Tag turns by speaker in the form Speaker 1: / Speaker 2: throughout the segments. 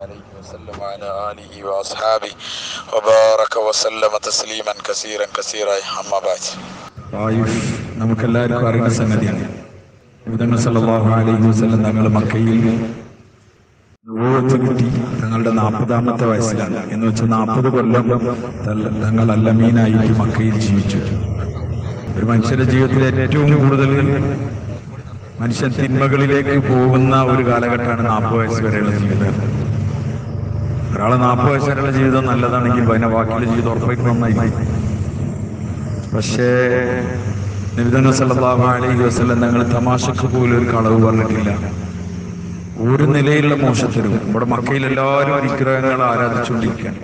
Speaker 1: عليه وسلم وعلى آله وأصحابه وبارك وسلم تسليما كثيرا كثيرا أما بعد
Speaker 2: ആയുഷ് നമുക്കെല്ലാവർക്കും അറിയുന്ന സംഗതിയാണ് വിധങ്ങൾ സല്ലല്ലാഹു അലൈഹി വസല്ലം തങ്ങൾ മക്കയിൽ നബൂവത്ത് കിട്ടി തങ്ങളുടെ നാൽപ്പതാമത്തെ വയസ്സിലാണ് എന്ന് വെച്ചാൽ നാൽപ്പത് കൊല്ലം തല്ല- തങ്ങൾ അല്ലമീനായിട്ട് മക്കയിൽ ജീവിച്ചു ഒരു മനുഷ്യന്റെ ജീവിതത്തിൽ ഏറ്റവും കൂടുതൽ മനുഷ്യൻ തിന്മകളിലേക്ക് പോകുന്ന ഒരു കാലഘട്ടമാണ് നാൽപ്പത് വയസ്സ് വരെയുള്ള ജീവിതം ഒരാളെ നാൽപ്പത് വയസ്സ് ജീവിതം നല്ലതാണെങ്കിൽ അതിനെ ബാക്കിയുള്ള ജീവിതം ഉറപ്പായിട്ട് നന്നായി പക്ഷേ സല്ലല്ലാഹു അലൈഹി തമാശക്ക് പോലും ഒരു കളവ് പറഞ്ഞിട്ടില്ല. ഒരു നിലയിലുള്ള മോശത്തിനും ഇവിടെ മക്കയിൽ എല്ലാവരും വിഗ്രഹങ്ങൾ ആരാധിച്ചുകൊണ്ടിരിക്കുകയാണ്.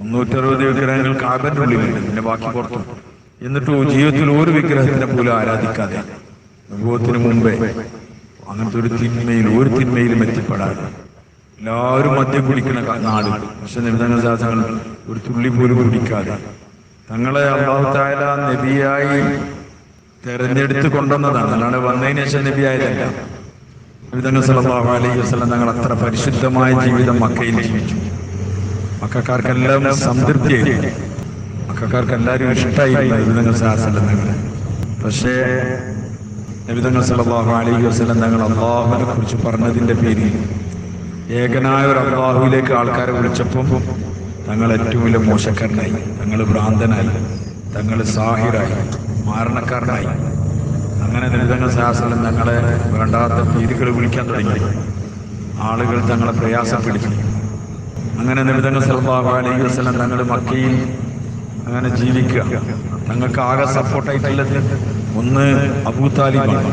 Speaker 2: മുന്നൂറ്ററുപത് വിഗ്രഹങ്ങൾ കാബന്റെ ഉള്ളിലുണ്ട്. പിന്നെ ബാക്കി പുറത്തും. എന്നിട്ട് ജീവിതത്തിൽ ഒരു വിഗ്രഹത്തിനെ പോലും ആരാധിക്കാതെ. അനുഭവത്തിന് മുമ്പേ അങ്ങനത്തെ ഒരു തിന്മയിൽ ഒരു തിന്മയിലും എത്തിപ്പെടാതെ. എല്ലാവരും മദ്യം കുടിക്കുന്ന നാട്. പക്ഷെ നിബന്ധന ശാസനങ്ങൾ ഒരു തുള്ളി പോലും കുടിക്കാതെ തങ്ങളെ അള്ളാഹുത്തായ നബിയായി തെരഞ്ഞെടുത്ത് കൊണ്ടുവന്നതാണ്. അല്ലാണ്ട് വന്നതിന് ശേഷം നബിയായതല്ല. നബിതങ്ങൾ സല്ലല്ലാഹു അലൈഹി വസല്ലം തങ്ങൾ അത്ര പരിശുദ്ധമായ ജീവിതം മക്കയിൽ ജീവിച്ചു. മക്കാർക്കെല്ലാം സംതൃപ്തി മക്കാർക്ക് എല്ലാവരും ഇഷ്ടമായിരുന്നു നബിതങ്ങൾ സല്ലല്ലാഹു തങ്ങൾ പക്ഷേ നബിതങ്ങൾ സല്ലല്ലാഹു അലൈഹി വസല്ലം തങ്ങൾ അള്ളാഹുവിനെ കുറിച്ച് പറഞ്ഞതിന്റെ പേരിൽ ഏകനായ ഒരു അള്ളാഹുവിലേക്ക് ആൾക്കാരെ വിളിച്ചപ്പം തങ്ങൾ ഏറ്റവും വലിയ മോശക്കാരനായി തങ്ങൾ ഭ്രാന്തനായി തങ്ങൾ സാഹിറായി മാരണക്കാരനായി. അങ്ങനെ ദളിതങ്ങൾ ശാസ്ത്രം തങ്ങളെ വേണ്ടാത്ത രീതികൾ വിളിക്കാൻ തുടങ്ങി. ആളുകൾ തങ്ങളെ പ്രയാസപ്പെടുത്തി അങ്ങനെ നിമിതങ്ങൾ സല്ലല്ലാഹു അലൈഹി വസല്ലം തങ്ങൾ മക്കയിൽ അങ്ങനെ ജീവിക്കുക. തങ്ങൾക്ക് ആകെ സപ്പോർട്ടായിട്ടുള്ളത് ഒന്ന് അബൂ താലിബാണ്.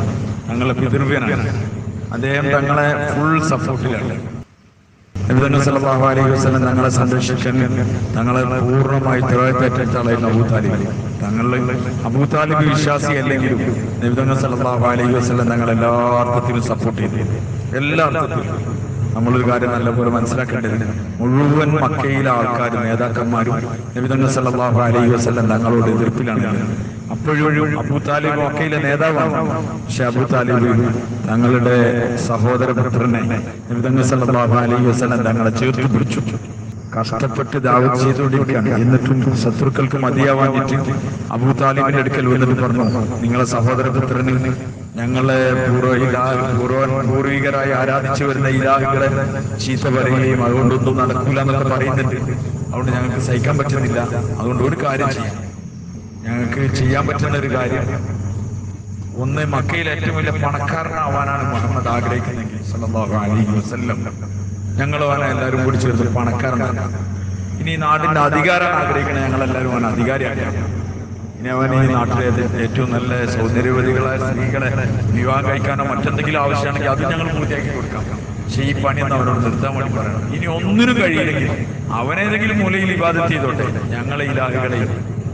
Speaker 2: തങ്ങളെ പിതൃവ്യനാണ്. അദ്ദേഹം തങ്ങളെ ഫുൾ സപ്പോർട്ടിലാണ് അലൈഹി തങ്ങളെ സംരക്ഷിക്കാൻ തങ്ങളെ പൂർണമായി ഉത്തരവാദിത്തമായിരുന്നു അബൂ അബൂതാലിബ് തങ്ങളിൽ അബൂ താലിബ് വിശ്വാസി അല്ലെങ്കിലും നബിതങ്ങൾ സല്ലല്ലാഹു അലൈഹി വസ്ലം തങ്ങൾ എല്ലാ അർത്ഥത്തിലും സപ്പോർട്ട് ചെയ്തു. എല്ലാ അർത്ഥത്തിലും. നമ്മളൊരു കാര്യം നല്ലപോലെ മനസ്സിലാക്കേണ്ടത് മുഴുവൻ മക്കയിലെ ആൾക്കാരും നേതാക്കന്മാരും നബിതങ്ങൾ സല്ലല്ലാഹു അലൈഹി വസ്ലം തങ്ങളോട് എതിർപ്പിലാണ്. അപ്പോഴും അബൂ താലിബ് നേതാവാണ്. പക്ഷെ അബൂതാലിബ് തങ്ങളുടെ സഹോദരപുത്രനെ അലൈഹി വസല്ലം തങ്ങളെ ചേർത്ത് പിടിച്ചു. കഷ്ടപ്പെട്ട് ദാവത്ത് ചെയ്തുകൊണ്ടിരിക്കുകയാണ്. എന്നിട്ടും ശത്രുക്കൾക്ക് മതിയാവാഞ്ഞിട്ട് അബൂതാലിബിന്റെ അടുക്കൽ വന്നിട്ട് പറഞ്ഞു നിങ്ങളെ സഹോദരപുത്രന് ഞങ്ങളെ പൂർവികരായി ആരാധിച്ചു വരുന്ന ഇലാഹുകളെ ചീത്ത പറയുകയും അതുകൊണ്ടൊന്നും നടക്കൂല എന്നൊക്കെ പറയുന്നുണ്ട്. അതുകൊണ്ട് ഞങ്ങൾക്ക് സഹിക്കാൻ പറ്റുന്നില്ല. അതുകൊണ്ട് ഒരു കാര്യം ചെയ്യാം. ഞങ്ങൾക്ക് ചെയ്യാൻ പറ്റുന്ന ഒരു കാര്യം. ഒന്ന് മക്കയിൽ ഏറ്റവും വലിയ പണക്കാരനാവാനാണ് മുഹമ്മദ് ആഗ്രഹിക്കുന്നെങ്കിൽ സല്ലല്ലാഹു അലൈഹി വസല്ലം. ഞങ്ങൾ അവനെ എല്ലാവരും കൂടി ചേർത്ത് പണക്കാരനാണ് ഇനി നാടിന്റെ അധികാരം ആഗ്രഹിക്കണേ ഞങ്ങൾ അവൻ അധികാരിയാണ് ഇനി അവൻ ഈ നാട്ടിലെ ഏറ്റവും നല്ല സൗന്ദര്യവതികളായ സ്ത്രീകളെ വിവാഹം കഴിക്കാനോ മറ്റെന്തെങ്കിലും ആവശ്യമാണെങ്കിൽ അത് ഞങ്ങൾ പൂർത്തിയാക്കി കൊടുക്കാം. പക്ഷെ ഈ പണിയൊന്നും അവരോട് നിർത്താൻ വേണ്ടി പറയണം. ഇനി ഒന്നിനും കഴിയില്ലെങ്കിൽ അവനേതെങ്കിലും മൂലയിൽ ഇബാദത്ത് ചെയ്തോട്ടെ. ഞങ്ങളെ ഇലാഹുകളെയും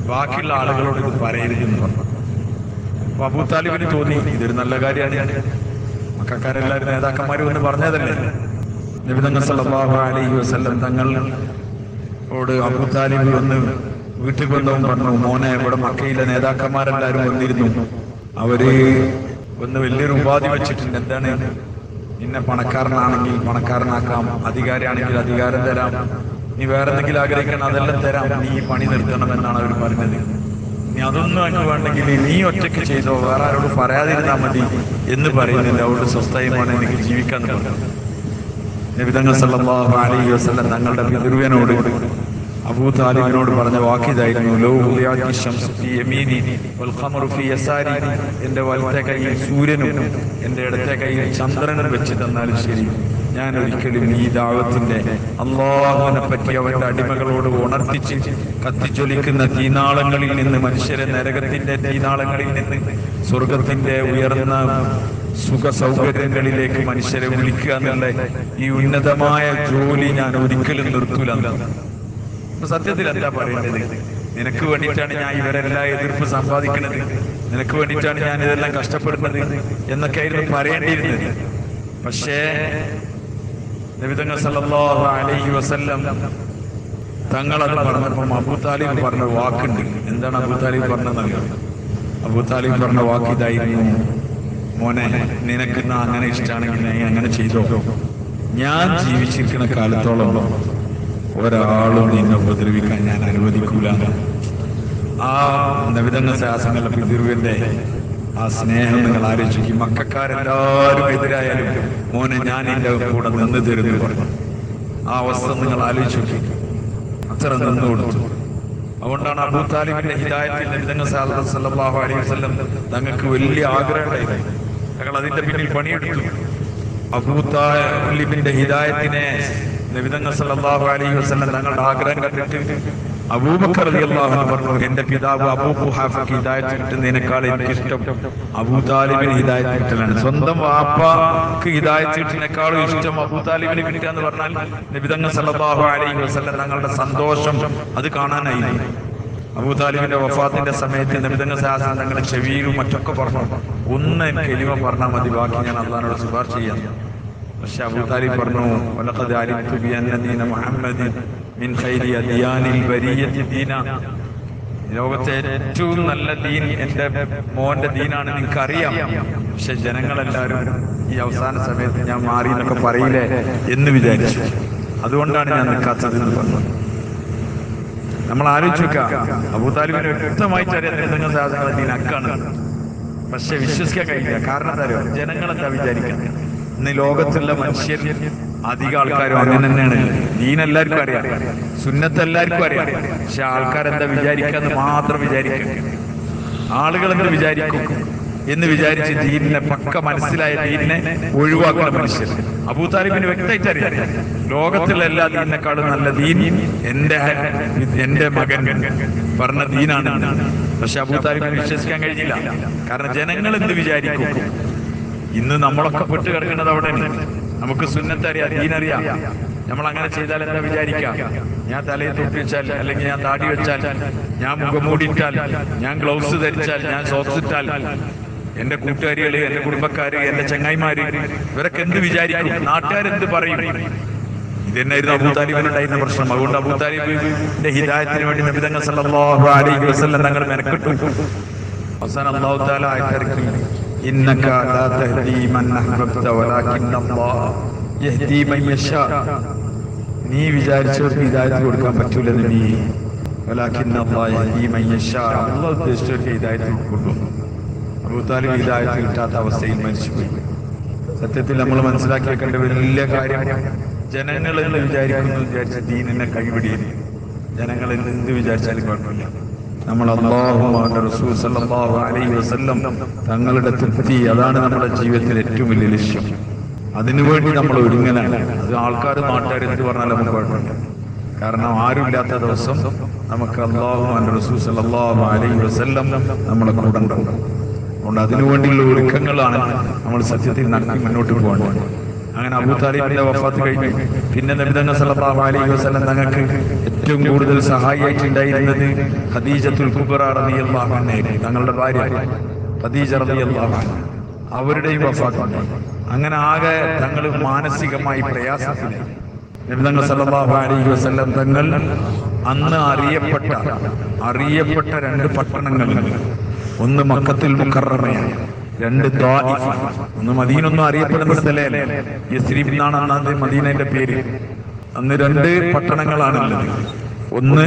Speaker 2: ബാക്കിയുള്ള ആളുകളോട് ഇത് പറയരുതെന്ന് പറഞ്ഞു. അപ്പൊ അബൂ താലിബിന് തോന്നി ഇതൊരു നല്ല കാര്യമാണ്. മക്കാരെല്ലാവരും നേതാക്കന്മാരും എന്ന് പറഞ്ഞതല്ലേ? നബിതങ്ങൾ സല്ലല്ലാഹു അലൈഹി വസല്ലം തങ്ങളോട് അബൂ താലിബ് വന്ന് വീട്ടിൽ വന്നവും പറഞ്ഞു മോനെ ഇവിടെ മക്കയിലെ നേതാക്കന്മാരെല്ലാവരും വന്നിരുന്നു. അവർ ഒന്ന് വലിയൊരു ഉപാധി വെച്ചിട്ടുണ്ട്. എന്താണ്? നിന്നെ പണക്കാരനാണെങ്കിൽ പണക്കാരനാക്കാം അധികാരിയാണെങ്കിൽ അധികാരം തരാം. നീ വേറെ എന്തെങ്കിലും ആഗ്രഹിക്കണം അതെല്ലാം തരാം. നീ ഈ പണി നിർത്തണം എന്നാണ് അവർ പറഞ്ഞത്. നീ അതൊന്നും അങ്ങ് വേണ്ടെങ്കിൽ നീ ഒറ്റയ്ക്ക് ചെയ്തോ വേറെ ആരോട് പറയാതിരുന്നാൽ മതി എന്ന് പറയുന്നില്ല അവരുടെ സ്വസ്ഥയുമാണ് എനിക്ക് ജീവിക്കാൻ പറഞ്ഞു അലൈഹി തങ്ങളുടെ പിതൃവനോട് അബൂ താലിബിനോട് പറഞ്ഞ വാക്കിതായിരുന്നു എന്റെ വലത്തെ കയ്യിൽ സൂര്യനും എന്റെ ഇടത്തെ കയ്യിൽ ചന്ദ്രനും വെച്ച് തന്നാലും ശരി. ഞാൻ ഒരിക്കലും ഈ ദാവത്തിന്റെ അള്ളാഹുവിനെ പറ്റി അവന്റെ അടിമകളോട് ഉണർത്തിച്ച് കത്തിച്ചൊലിക്കുന്ന തീനാളങ്ങളിൽ നിന്ന് മനുഷ്യരെ നരകത്തിന്റെ തീനാളങ്ങളിൽ നിന്ന് സ്വർഗത്തിന്റെ ഉയർന്ന സുഖ സൗകര്യങ്ങളിലേക്ക് മനുഷ്യരെ വിളിക്കുക എന്നുള്ള ഈ ഉന്നതമായ ജോലി ഞാൻ ഒരിക്കലും നിർത്തൂല. സത്യത്തിൽ എന്താ പറയേണ്ടത്? നിനക്ക് വേണ്ടിയിട്ടാണ് ഞാൻ ഇവരെല്ലാം എതിർപ്പ് സമ്പാദിക്കുന്നത് നിനക്ക് വേണ്ടിയിട്ടാണ് ഞാൻ ഇതെല്ലാം കഷ്ടപ്പെടുന്നത് എന്നൊക്കെ ആയിരുന്നു പറയേണ്ടിയിരുന്നത്. പക്ഷേ നബിതങ്ങൾ സല്ലല്ലാഹു അലൈഹി വസല്ലം തങ്ങൾ അത് പറഞ്ഞപ്പം അബൂ താലിബ് പറഞ്ഞ വാക്കുണ്ട്. എന്താണ് അബൂ താലിബ് പറഞ്ഞതെന്നറിയാം? അബൂ താലിബ് പറഞ്ഞ വാക്ക് ഇതായിരുന്നു മോനെ നിനക്ക് അങ്ങനെ ഇഷ്ടമാണെങ്കിൽ നീ അങ്ങനെ ചെയ്തോ? ഞാൻ ജീവിച്ചിരിക്കുന്ന കാലത്തോളം ഒരാളും നിന്നെ ഉപദ്രവിക്കാൻ ഞാൻ അനുവദിക്കൂല. ആ നവിതങ്ങ ശാസങ്ങളുടെ പിതൃവിന്റെ ആ സ്നേഹം നിങ്ങൾ ആലോചിക്കും. മക്കാരെല്ലാവരും എതിരായാലും മോനെ ഞാൻ എന്റെ കൂടെ നിന്ന് തരുന്നു പറഞ്ഞു. ആ അവസ്ഥ നിങ്ങൾ ആലോചിക്കും. അത്ര നിന്നു കൊടുത്തു. അതുകൊണ്ടാണ് അബൂ താലിബിന്റെ ഹിദായത്തിൽ അലൈഹി വസല്ലം തങ്ങൾക്ക് വലിയ ആഗ്രഹമുണ്ടായിരുന്നു ഞങ്ങൾ അതിന്റെ പിന്നിൽ പണിയെടുത്തു. അബൂ താലിബിന്റെ ഹിദായത്തിനെ നബിതങ്ങൾ സല്ലല്ലാഹു അലൈഹി വസല്ലം തങ്ങളുടെ ആഗ്രഹം കണ്ടിട്ട് അബൂബക്കർ അൻഹു പറഞ്ഞു എന്റെ പിതാവ് അബൂ ഖുഹാഫക്ക് ഹിദായത്ത് കിട്ടുന്നതിനേക്കാൾ എനിക്കിഷ്ടം. അബൂ താലിബിന് ഹിദായത്ത് കിട്ടലാണ്. സ്വന്തം വാപ്പക്ക് ഹിദായത്ത് കിട്ടുന്നതിനേക്കാളും ഇഷ്ടം അബൂതാലിബിന് കിട്ടുക എന്ന് പറഞ്ഞാൽ നബിതങ്ങൾ സല്ലല്ലാഹു അലൈഹി വസല്ലം തങ്ങളുടെ സന്തോഷം അത് കാണാനായി അബൂതാലിബിന്റെ വഫാത്തിന്റെ സമയത്ത് നബിതങ്ങൾ സാഹസം തങ്ങളുടെ ചെവിയിലും മറ്റൊക്കെ പറഞ്ഞു. ഒന്ന് എനിക്ക് എലിമ പറഞ്ഞാൽ മതി ബാക്കി ഞാൻ അള്ളഹാനോട് ശുപാർശ ചെയ്യാം. പക്ഷെ അബൂതാലിബ് പറഞ്ഞു വലഖദ് ലോകത്തെ ഏറ്റവും നല്ല ദീൻ എന്റെ മോന്റെ ദീനാണ്. നിങ്ങൾക്ക് അറിയാം പക്ഷെ ജനങ്ങളെല്ലാവരും ഈ അവസാന സമയത്ത് ഞാൻ മാറി എന്നൊക്കെ പറയില്ലേ എന്ന് വിചാരിച്ചു. അതുകൊണ്ടാണ് ഞാൻ നിൽക്കാത്തത് എന്ന് പറഞ്ഞത് നമ്മൾ ആലോചിക്കുക അബൂതാലിബിന് വ്യക്തമായിട്ട് അറിയാം ദീൻ പക്ഷെ വിശ്വസിക്കാൻ കഴിയില്ല. കാരണം എന്താ ജനങ്ങളെന്താ വിചാരിക്കുക ഇന്ന് ലോകത്തുള്ള മനുഷ്യർ അധികം ആൾക്കാരും അങ്ങനെ തന്നെയാണ് ദീൻ എല്ലാവർക്കും അറിയാം. സുന്നത്ത് എല്ലാവർക്കും അറിയാം. പക്ഷെ ആൾക്കാരെന്താ വിചാരിക്കാന്ന് മാത്രം വിചാരിക്കുക. ആളുകൾ എന്ത് വിചാരിക്കും എന്ന് വിചാരിച്ച് ദീനിനെ പക്ക മനസ്സിലായ ദീനിനെ ഒഴിവാക്കുന്ന മനുഷ്യർ. അബൂതാലിബിന് വ്യക്തമായിട്ട് അറിയാം. ലോകത്തിലുള്ള എല്ലാ ദീനിനെക്കാളും നല്ല ദീൻ എന്റെ എന്റെ മകൻ പറഞ്ഞ ദീനാണ്. പക്ഷെ അബൂതാലിബിന് വിശ്വസിക്കാൻ കഴിഞ്ഞില്ല. കാരണം ജനങ്ങൾ എന്ത് വിചാരിക്കും? ഇന്ന് നമ്മളൊക്കെ പെട്ട് കിടക്കുന്നത് അവിടെ നമുക്ക് സുന്നത്തറിയാം ദീനറിയാം നമ്മൾ അങ്ങനെ ചെയ്താൽ എന്താ വിചാരിക്കാം ഞാൻ തലയിൽ തൊപ്പി വെച്ചാൽ അല്ലെങ്കിൽ ഞാൻ താടി വെച്ചാൽ ഞാൻ മുഖമൂടിയിട്ടാൽ ഞാൻ ഗ്ലൗസ് ധരിച്ചാൽ ഞാൻ സോക്സ് ഇട്ടാൽ എന്റെ കൂട്ടുകാരികൾ എന്റെ കുടുംബക്കാര് എന്റെ ചങ്ങായിമാര് ഇവരൊക്കെ എന്ത് വിചാരിക്കും? നാട്ടുകാരെന്ത് പറയും? ഇതെന്നായിരുന്നു അബൂ താലിബിനുണ്ടായിരുന്ന പ്രശ്നം. അതുകൊണ്ട് അബൂ താലിബിന്റെ ഹിദായത്തിന് വേണ്ടി നബിതങ്ങൾ സല്ലല്ലാഹു അലൈഹി വസല്ലം തങ്ങൾ മെനക്കെട്ടു. അവസാനം അല്ലാഹു തആല ആയത്തിറക്കി ഇന്നക لا تهدي من أحببت ولكن الله يهدي من يشاء നീ വിചാരിച്ചവർക്ക് ഹിദായത്ത് കൊടുക്കാൻ പറ്റൂല നീ മൻ ഉദ്ദേശിച്ചവർക്ക് ഹിദായത്ത് കൊടുക്കുന്നു അബൂത്താലും ഹിദായത്ത് കിട്ടാത്ത അവസ്ഥയിൽ മരിച്ചുപോയി. സത്യത്തിൽ നമ്മൾ മനസ്സിലാക്കി വെക്കേണ്ട വലിയ കാര്യം ജനങ്ങൾ എന്ന് വിചാരിക്കുന്നു വിചാരിച്ച ദീനിനെ കൈപിടിയില്ല ജനങ്ങൾ എന്ത് വിചാരിച്ചാലും കുഴപ്പമില്ല. നമ്മൾ അള്ളാഹു റസൂൽ സല്ലല്ലാഹു അലൈഹി വസല്ലം തങ്ങളുടെ തൃപ്തി അതാണ് നമ്മുടെ ജീവിതത്തിൽ ഏറ്റവും വലിയ ലക്ഷ്യം. അതിനുവേണ്ടി നമ്മൾ ഒരുങ്ങലാണ്. അത് ആൾക്കാർ നാട്ടുകാർ എന്ത് പറഞ്ഞാലും നമുക്ക് കുഴപ്പമില്ല. കാരണം ആരുമില്ലാത്ത ദിവസം നമുക്ക് അള്ളാഹു റസൂൽ സല്ലല്ലാഹു അലൈഹി വസല്ലം നമ്മളെ കൂടെ ഉണ്ടാവും. അതുകൊണ്ട് അതിനുവേണ്ടിയുള്ള ഒരുക്കങ്ങളാണ് നമ്മൾ സത്യത്തിൽ നടത്തി മുന്നോട്ട് പോകേണ്ടത്. അങ്ങനെ അബൂതാലിബിന്റെ വഫാത്ത് കഴിഞ്ഞു. പിന്നെ നബിതങ്ങ സല്ലല്ലാഹു അലൈഹി വസല്ലം തങ്ങൾക്ക് ഏറ്റവും കൂടുതൽ സഹായിയായിട്ടുണ്ടായിരുന്നത് ഖദീജത്തുൽ കുബ്ര റളിയല്ലാഹു അൻഹ തങ്ങളുടെ ഭാര്യ ഖദീജ റളിയല്ലാഹു അൻഹ അവരുടെയും വഫാത്ത് ഉണ്ടായി അങ്ങനെ ആകെ തങ്ങൾ മാനസികമായി പ്രയാസത്തിലായി. നബിതങ്ങൾ സല്ലല്ലാഹു അലൈഹി വസല്ലം തങ്ങൾ അന്ന് അറിയപ്പെട്ട അറിയപ്പെട്ട രണ്ട് പട്ടണങ്ങൾ. ഒന്ന് മക്കത്തിൽ മുക്കറമയാണ് രണ്ട്. ഒന്ന് മദീനൊന്നും അറിയപ്പെടുന്ന സ്ഥലമല്ലേ? എന്നാണ് മദീനന്റെ പേര്. അന്ന് രണ്ട് പട്ടണങ്ങളാണ് ഒന്ന്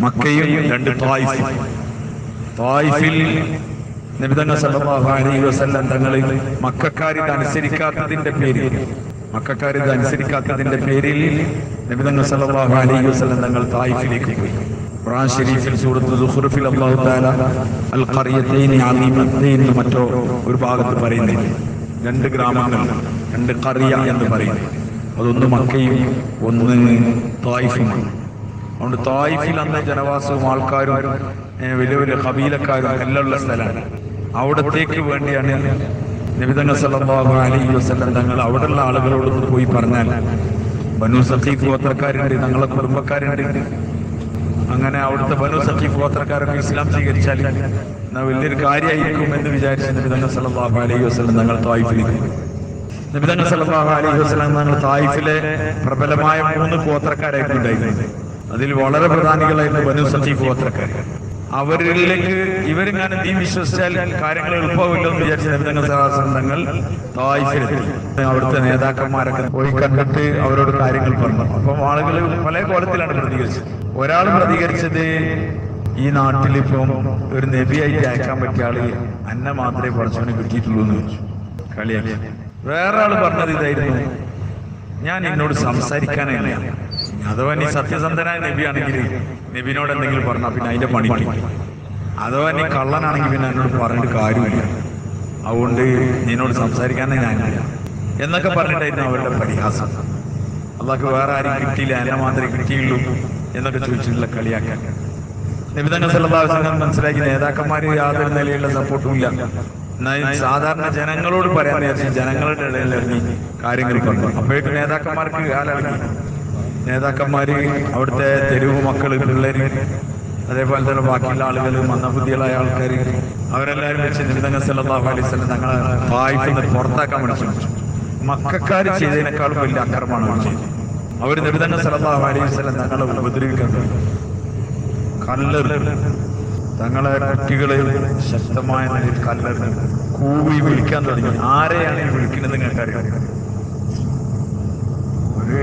Speaker 2: മക്കയും രണ്ട് ത്വായിഫ് ത്വായിഫിൽ നബിതങ്ങൾ വസല്ലം മക്കാരിത് അനുസരിക്കാത്തതിന്റെ പേരിൽ മക്കാരിത് അനുസരിക്കാത്തതിന്റെ പേരിൽ നബിതങ്ങൾ സലഹ് അലൈഹി വസല്ലം തങ്ങൾ തായിഫിലേക്ക് പോയി. ഖുർആൻ ഷരീഫിൽ സൂറത്ത് സുഖ്റുഫിൽ അല്ലാഹു തആല അൽ ഖറിയതൈനി അലീമത്തൈൻ എന്ന് മറ്റോ ഒരു ഭാഗത്ത് പറയുന്നില്ല? രണ്ട് ഗ്രാമങ്ങൾ രണ്ട് ഖറിയ എന്ന് പറയും അതൊന്ന് മക്കയും ഒന്ന് തായിഫുമാണ്. അതുകൊണ്ട് തായിഫിൽ അന്ന് ജനവാസവും ആൾക്കാരും വലിയ വലിയ കബീലക്കാരും എല്ലാം ഉള്ള സ്ഥലമാണ്. അവിടത്തേക്ക് വേണ്ടിയാണ് നബിതങ്ങൾ സല്ലാഹു അലൈഹി വസല്ലം തങ്ങൾ അവിടെയുള്ള ആളുകളോടൊന്ന് പോയി പറഞ്ഞാൽ ബനു സഖീഫ് ഗോത്രക്കാരുണ്ട് ഞങ്ങളെ കുടുംബക്കാരുണ്ട്. അങ്ങനെ അവിടുത്തെ ബനു സഖി ഗോത്രക്കാരൊക്കെ ഇസ്ലാം സ്വീകരിച്ചാൽ വലിയൊരു കാര്യമായിരിക്കും എന്ന് വിചാരിച്ച് നബിതങ്ങൾ സല്ലല്ലാഹു അലൈഹി വസല്ലം തങ്ങൾ തായിഫിലേക്ക് പോയി. നബിതങ്ങൾ സല്ലല്ലാഹു അലൈഹി വസല്ലം തങ്ങൾ തായ്ഫിലെ പ്രബലമായ മൂന്ന് ഗോത്രക്കാരായിരുന്നു ഉണ്ടായിരുന്നത്. അതിൽ വളരെ പ്രധാനികളായിരുന്നു ബനു സഖി ഗോത്രക്കാർ. അവരിലേക്ക് ഇവരിങ്ങനെ നീ വിശ്വസിച്ചാൽ കാര്യങ്ങൾ എളുപ്പമില്ലെന്ന് വിചാരിച്ച നബിതങ്ങൾ തങ്ങൾ തായ്ഫിലെത്തി. അവിടുത്തെ നേതാക്കന്മാരൊക്കെ പോയി കണ്ടിട്ട് അവരോട് കാര്യങ്ങൾ പറഞ്ഞു. അപ്പം ആളുകൾ പല കോലത്തിലാണ് പ്രതികരിച്ചത്. ഒരാൾ പ്രതികരിച്ചത് ഈ നാട്ടിലിപ്പം ഒരു നബിയായിട്ട് അയക്കാൻ പറ്റിയ ആൾ അന്നെ മാത്രമേ പഠിച്ചവന് കിട്ടിയിട്ടുള്ളൂ എന്ന് ചോദിച്ചു. കളിയാക്കി. വേറെ ആൾ പറഞ്ഞത് ഇതായിരുന്നു. ഞാൻ എന്നോട് സംസാരിക്കാനല്ല. അഥവാ നീ സത്യസന്ധനായ നബിയാണെങ്കിൽ നബിനോട് എന്തെങ്കിലും പറഞ്ഞാൽ പിന്നെ അതിന്റെ പണി പണി അഥവാ നീ കള്ളനാണെങ്കിൽ പിന്നെ എന്നോട് പറഞ്ഞിട്ട് കാര്യമില്ല. അതുകൊണ്ട് നിന്നോട് സംസാരിക്കാനേ ഞാനില്ല. എന്നൊക്കെ പറഞ്ഞിട്ടായിരുന്നു അവരുടെ പരിഹാസം. അതൊക്കെ വേറെ ആരും കിട്ടിയില്ല. എന്നെ മാത്രമേ കിട്ടിയുള്ളൂ. എന്നൊക്കെ ചോദിച്ചിട്ടുള്ള കളിയാക്കാൻ. നിബിധങ്ങൾ സല്ലാസ്ലം മനസ്സിലാക്കി നേതാക്കന്മാര് യാതൊരു നിലയിലുള്ള സപ്പോർട്ടും ഇല്ല. എന്നാൽ സാധാരണ ജനങ്ങളോട് പറയാൻ നേരത്തെ ജനങ്ങളുടെ ഇടയിൽ ഇറങ്ങി കാര്യങ്ങൾ പറഞ്ഞു അപ്പോഴേക്കും നേതാക്കന്മാർക്ക് കാലടങ്ങി നേതാക്കന്മാര് അവിടുത്തെ തെരുവ് മക്കൾ പിള്ളേര് അതേപോലെ തന്നെ ബാക്കിയുള്ള ആളുകൾ മന്ദബുദ്ധികളായ ആൾക്കാർ അവരെല്ലാവരും വെച്ച് നിബിധങ്ങൾ സല്ലാഹു അലൈഹി സ്വലം തങ്ങളെ വായിക്കുന്ന പുറത്താക്കാൻ വേണ്ടി ശ്രമിച്ചു. മക്കാര് ചെയ്തതിനേക്കാളും വലിയ അക്രമമാണ് ചെയ്തത്. അവർ നിബിധങ്ങൾ സല്ലാഹു അലൈഹി വസല്ലം തങ്ങളെ ഉപദ്രവിക്കുന്നു. കല്ലറി തങ്ങളെ കുട്ടികളെ ശക്തമായ നിലയിൽ കല്ലെറിഞ്ഞു കൂവി വിളിക്കാൻ തുടങ്ങി. ആരെയാണ് ഈ വിളിക്കുന്നത് നിങ്ങൾക്കറിയാം? ഒരു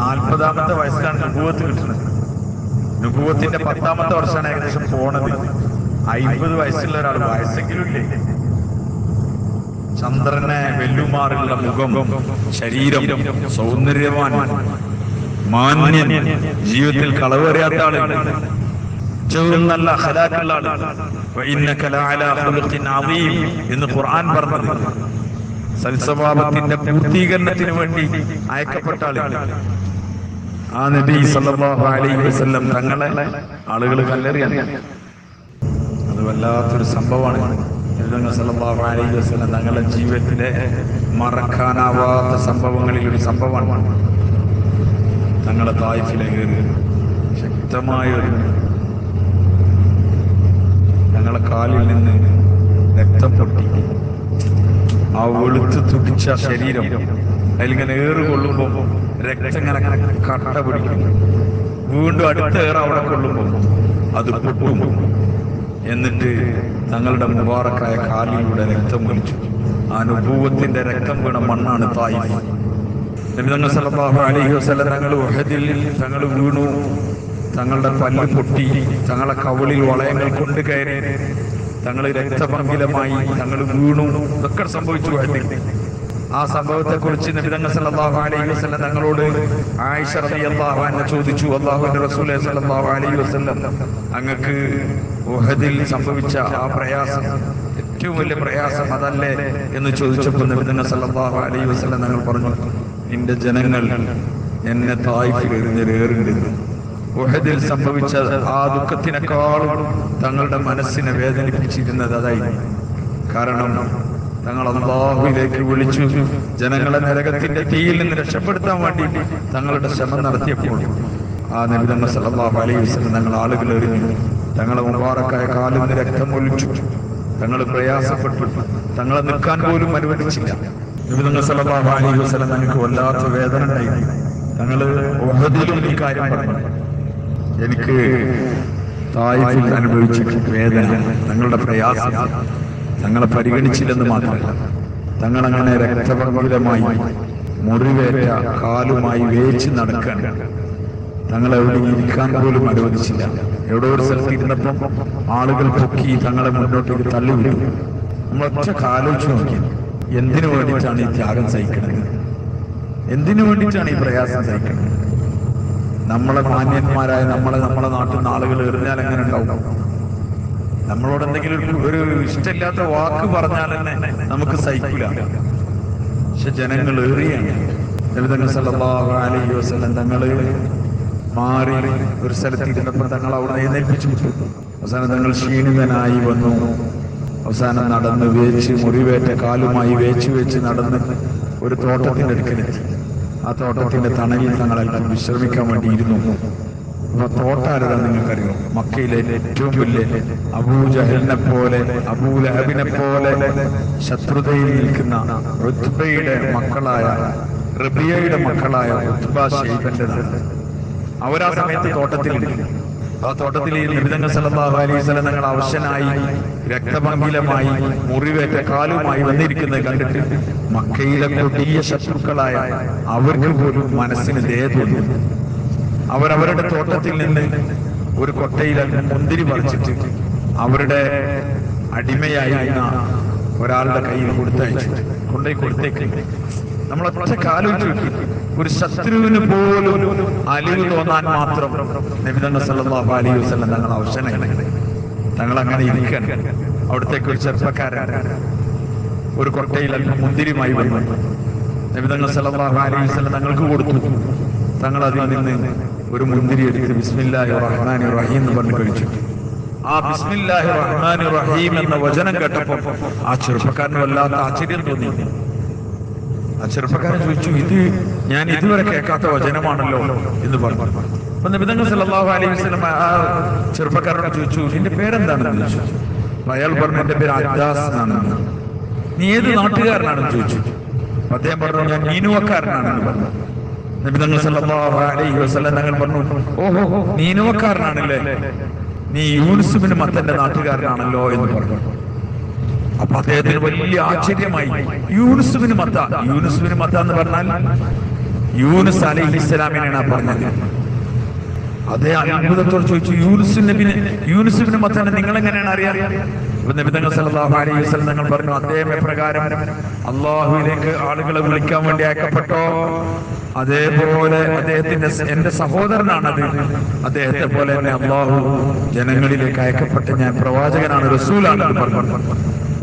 Speaker 2: നാൽപ്പതാമത്തെ വയസ്സിലാണ് അനുഭവത്ത് കിട്ടുന്നത്. അനുഭവത്തിന്റെ പത്താമത്തെ വർഷമാണ് ഏകദേശം പോണത്. അയിമ്പത് വയസ്സുള്ള ഒരാൾ വയസ്സെങ്കിലും ഇല്ലേ? ചന്ദ്രനെ വെല്ലുമാറുള്ള മുഖം ശരീരം സൗന്ദര്യവാൻ മാന്യൻ. ജീവിതത്തിൽ കളവറിയാത്ത ആളുകൾ ഏറ്റവും നല്ല അഖലാഖുള്ള ആളാണ് എന്ന് ഖുർആൻ പറഞ്ഞത്. സൽസ്വഭാവത്തിന്റെ പൂർത്തീകരണത്തിന് വേണ്ടി അയക്കപ്പെട്ട ആളുകൾ ആ നബി സല്ലല്ലാഹു അലൈഹി വസല്ലം തങ്ങളെ ആളുകൾ കല്ലെറിയാൻ അത് വല്ലാത്തൊരു സംഭവമാണ്. സല്ലല്ലാഹു അലൈഹി വസല്ലം തങ്ങളുടെ ജീവിതത്തിലെ മറക്കാനാവാത്ത സംഭവങ്ങളിൽ ഒരു സംഭവമാണ്. തങ്ങളെ തായ്ഫിലെ ശക്തമായ ഒരു ഞങ്ങളെ കാലിൽ നിന്ന് രക്തം പൊട്ടി ആ വെളുത്ത് തുടിച്ച ശരീരം അതിലിങ്ങനെ ഏറ് കൊള്ളുമ്പോൾ രക്തം ഇങ്ങനെ കട്ട പിടിക്കും. വീണ്ടും അടുത്ത ഏറ് അവിടെ കൊള്ളുമ്പോൾ അത് പൊട്ടും. എന്നിട്ട് തങ്ങളുടെ മുബാറക്കായ കാലിലൂടെ രക്തം ഒഴിച്ചു ആ അനുഭവത്തിന്റെ രക്തം വീണ മണ്ണാണ് തായി തങ്ങൾ വീണു. തങ്ങളുടെ പല്ല് പൊട്ടി. തങ്ങളെ കവളിൽ വളയങ്ങൾ കൊണ്ട് കയറി. തങ്ങൾ രക്തപങ്കിലമായി തങ്ങൾ വീണു. ഇതൊക്കെ സംഭവിച്ചു ആ സംഭവത്തെ കുറിച്ച് സല്ലല്ലാഹു അലൈഹി തങ്ങളോട് ആയിഷ റളിയല്ലാഹു അൻഹ ചോദിച്ചു. സല്ലല്ലാഹു അലൈഹി അങ്ങക്ക് സംഭവിച്ച ആ പ്രയാസം ഏറ്റവും വലിയ പ്രയാസം അതല്ലേ എന്ന് ചോദിച്ചപ്പോൾ നബിതങ്ങൾ അലൈഹി തങ്ങൾ പറഞ്ഞു. നിന്റെ ജനങ്ങൾ എന്നെ തായ്ഫിൽ എറിഞ്ഞേറുണ്ടെന്ന് ഉഹദിൽ സംഭവിച്ച ആ ദുഃഖത്തിനേക്കാളും തങ്ങളുടെ മനസ്സിനെ വേദനിപ്പിച്ചിരുന്നത് അതായി കാരണം തങ്ങൾ അള്ളാഹുവിലേക്ക് വിളിച്ചു ജനങ്ങളെ നരകത്തിന്റെ തീയിൽ നിന്ന് രക്ഷപ്പെടുത്താൻ വേണ്ടി തങ്ങളുടെ ശ്രമം നടത്തിയപ്പോൾ ആ സല്ലല്ലാഹു അലൈഹി വസല്ലം തങ്ങൾ ആളുകൾ എറിഞ്ഞു തങ്ങളെ മുബാറക്കായ കാലിൽ നിന്ന് രക്തം ഒലിച്ചു. തങ്ങൾ പ്രയാസപ്പെട്ടു. തങ്ങളെ നിൽക്കാൻ പോലും അനുവദിച്ചില്ല. നബിതങ്ങൾ സല്ലല്ലാഹു അലൈഹി വസല്ലം തങ്ങൾക്ക് വല്ലാത്ത വേദന ഉണ്ടായി. തങ്ങൾ ഉഹദിലും ഈ കാര്യം പറഞ്ഞു. എനിക്ക് തായ്ഫിൽ അനുഭവിച്ച വേദന. തങ്ങളുടെ പ്രയാസം. തങ്ങളെ പരിഗണിച്ചില്ലെന്ന് മാത്രമല്ല. തങ്ങളങ്ങനെ രക്തപങ്കിലമായി മുറിവേറ്റ കാലുമായി വേച്ച് നടക്കാൻ തങ്ങളെ എവിടെ ഇരിക്കാൻ പോലും അനുവദിച്ചില്ല. എവിടെ ഒരു സ്ഥലത്ത് ഇരുന്നപ്പം ആളുകൾ പൊക്കി തങ്ങളെ മുന്നോട്ടേക്ക് തള്ളിവിട്ടു. നമ്മൾ ഒറ്റ കാലോചിച്ച് നോക്കി. എന്തിനു വേണ്ടിയിട്ടാണ് ഈ ത്യാഗം സഹിക്കുന്നത്? എന്തിനു വേണ്ടിയിട്ടാണ് ഈ പ്രയാസം സഹിക്കുന്നത്? നമ്മളെ മാന്യന്മാരായ നമ്മളെ നമ്മളെ നാട്ടിൽ നിന്ന് ആളുകൾ എറിഞ്ഞാൽ എങ്ങനെ ഉണ്ടാവും? നമ്മളോട് എന്തെങ്കിലും ഒരു- ഇഷ്ടമില്ലാത്ത വാക്ക് പറഞ്ഞാൽ തന്നെ നമുക്ക് സഹിക്കില്ല പക്ഷെ ജനങ്ങൾ ഏറിയാണ് ലളിതങ്ങൾ സല്ലല്ലാഹു അലൈഹി വസല്ലം തങ്ങൾ മാറി ഒരു സ്ഥലത്ത് ഇരുന്നപ്പോൾ തങ്ങൾ അവിടെ എഴുന്നേൽപ്പിച്ചു. അവസാനം തങ്ങൾ ക്ഷീണിതനായി വന്നു. അവസാനം നടന്ന് വേച്ച് മുറിവേറ്റ കാലുമായി വേച്ച് വെച്ച് നടന്ന് ഒരു തോട്ടത്തിന്റെ അടുക്കലെത്തി ആ തോട്ടത്തിന്റെ തണലിൽ തങ്ങളെല്ലാം വിശ്രമിക്കാൻ വേണ്ടിയിരുന്നു. അപ്പൊ തോട്ടാരതാ നിങ്ങൾക്കറിയോ? മക്കയിലെ ഏറ്റവും വലിയ അബൂജഹലിനെ പോലെ അബൂലഹബിനെ പോലെ ശത്രുതയിൽ നിൽക്കുന്ന ഋത്ബയുടെ മക്കളായ റബിയയുടെ മക്കളായ റുത്ബ ഷെയ്ബന്റെതാണ് അവരാ സമയത്ത് തോട്ടത്തിലുണ്ട് ആ തോട്ടത്തിൽ നിബിതങ്ങൾ സല്ലല്ലാഹു അലൈഹി വസല്ലം തങ്ങൾ അവശനായി രക്തമംഗിലമായി മുറിവേറ്റ കാലുമായി വന്നിരിക്കുന്നത് കണ്ടിട്ട് മക്കയിലെ കൊടിയ ശത്രുക്കളായ അവർക്ക് പോലും മനസ്സിന് ദയ തോന്നി അവരവരുടെ തോട്ടത്തിൽ നിന്ന് ഒരു കൊട്ടയിൽ മുന്തിരി പറിച്ചിട്ട് അവരുടെ അടിമയായിരുന്ന ഒരാളുടെ കയ്യിൽ കൊടുത്തയച്ചു കൊണ്ടുപോയി കൊടുത്തേക്ക് നമ്മൾ ഒറ്റ കാലൂറ്റി ഒരു ശത്രുവിന് പോലും അലിവ് തോന്നാൻ മാത്രം നബിതങ്ങൾ സല്ലല്ലാഹു അലൈഹി വസല്ലം തങ്ങൾ അവശനായി. തങ്ങൾ അങ്ങനെ ഇരിക്കണം അവിടത്തേക്ക് ഒരു ചെറുപ്പക്കാരൻ ഒരു കൊട്ടയിൽ അല്പം മുന്തിരിയുമായി വന്നു. നബിതങ്ങൾ സല്ലല്ലാഹു അലൈഹി വസല്ലം തങ്ങൾക്ക് കൊടുത്തു. തങ്ങൾ അതിൽ നിന്ന് ഒരു മുന്തിരി എടുത്ത് ബിസ്മില്ലാഹി റഹ്മാനി റഹീം എന്ന് പറഞ്ഞു കഴിച്ചു. ആ ബിസ്മില്ലാഹി റഹ്മാനി റഹീം എന്ന വചനം കേട്ടപ്പോൾ ആ ചെറുപ്പക്കാരന് വല്ലാത്ത ആശ്ചര്യം തോന്നി. ആ ചെറുപ്പക്കാരൻ ചോദിച്ചു ഇത് ഞാൻ ഇതുവരെ കേൾക്കാത്ത വചനമാണല്ലോ എന്ന് പറഞ്ഞു. അപ്പൊ നബിതങ്ങൾ സല്ലല്ലാഹു അലൈഹി വസല്ലം ആ ചെറുപ്പക്കാരനോട് ചോദിച്ചു നിന്റെ പേരെന്താണെന്ന് ചോദിച്ചു? അയാൾ പറഞ്ഞു എന്റെ പേര് അദ്ദാസ് എന്നാണ്. നീ ഏത് നാട്ടുകാരനാണെന്ന് ചോദിച്ചു? അദ്ദേഹം പറഞ്ഞു ഞാൻ നീനുവക്കാരനാണെന്ന് പറഞ്ഞു. നബിതങ്ങൾ സല്ലല്ലാഹു അലൈഹി വസല്ലം തങ്ങൾ പറഞ്ഞു ഓഹോ നീനുവക്കാരനാണല്ലേ നീ യൂനിസുബിന് മത്തന്റെ നാട്ടുകാരനാണല്ലോ എന്ന് പറഞ്ഞു. അപ്പൊ അദ്ദേഹത്തിന് വലിയ ആശ്ചര്യമായി. യൂനുസുബിന് മത്ത യൂനുസുബിന് മത്ത എന്ന് പറഞ്ഞാൽ യൂനുസ് അലൈഹി ഇസ്ലാമിനാണ് പറഞ്ഞത്. അതേ അത്ഭുതത്തോട് ചോദിച്ചു യൂനുസ് നബിന് യൂനുസുബിന് മത്തനെ നിങ്ങൾ എങ്ങനെയാണ് അറിയാം അപ്പൊ നബി സല്ലല്ലാഹു അലൈഹി പറഞ്ഞു അദ്ദേഹം പ്രകാരം അള്ളാഹുവിലേക്ക് ആളുകളെ വിളിക്കാൻ വേണ്ടി അയക്കപ്പെട്ടോ? അതേപോലെ അദ്ദേഹത്തിന്റെ എന്റെ സഹോദരനാണത്. അദ്ദേഹത്തെ പോലെ തന്നെ അള്ളാഹു ജനങ്ങളിലേക്ക് അയക്കപ്പെട്ട് ഞാൻ പ്രവാചകനാണ് റസൂലാണ് പറഞ്ഞു.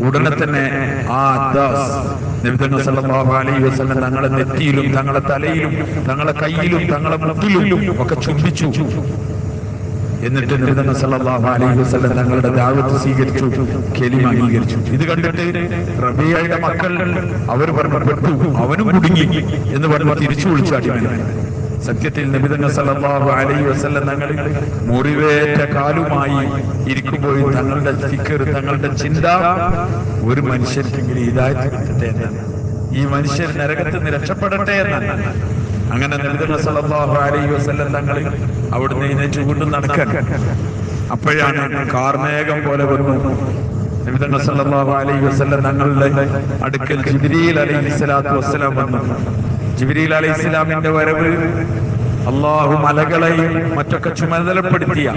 Speaker 2: ഉടനെ തന്നെ ആ അദ്ദാസ് നബിതങ്ങൾ സല്ലല്ലാഹു അലൈഹി വസല്ലം തങ്ങളെ നെറ്റിയിലും തങ്ങളെ തലയിലും തങ്ങളെ കയ്യിലും തങ്ങളെ മുട്ടിലും ഒക്കെ ചുംബിച്ചു. എന്നിട്ട് നബിതങ്ങൾ സല്ലല്ലാഹു അലൈഹി വസല്ലം തങ്ങളുടെ ദാവത്ത് സ്വീകരിച്ചു കെലിമ അംഗീകരിച്ചു. ഇത് കണ്ടിട്ട് റബിയയുടെ മക്കൾ അവർ പറഞ്ഞു പെട്ടു അവനും കുടുങ്ങി എന്ന് പറഞ്ഞ് തിരിച്ചു വിളിച്ചു അടിമനെ സത്യത്തിൽ നിമിതങ്ങൾ സല്ലല്ലാഹു അലൈഹി വസല്ലം തങ്ങൾ മുറിവേറ്റ കാലുമായി ഇരിക്കുമ്പോൾ തങ്ങളുടെ ഫിക്കർ തങ്ങളുടെ ചിന്ത ഒരു മനുഷ്യർക്കെങ്കിലും ഇതായിട്ട് കിട്ടട്ടെ ഈ മനുഷ്യർ നരകത്തിൽ നിന്ന് രക്ഷപ്പെടട്ടെ എന്നാണ്. അങ്ങനെ നബിതങ്ങൾ സല്ലല്ലാഹു അലൈഹി വസല്ലം തങ്ങൾ അവിടുന്ന് ഇതിനെ ചൂണ്ടു നടക്കാൻ. അപ്പോഴാണ് കാർമേഘം പോലെ വന്നു. നബിതങ്ങൾ സല്ലല്ലാഹു അലൈഹി വസല്ലം തങ്ങളുടെ അടുക്കൽ ജിബ്രീൽ അലൈഹി സ്വലാത്തു വസ്സലാം വന്നു. ജിബ്രീൽ അലൈഹി ഇസ്ലാമിന്റെ വരവ് അള്ളാഹു മലകളെയും മറ്റൊക്കെ ചുമതലപ്പെടുത്തിയ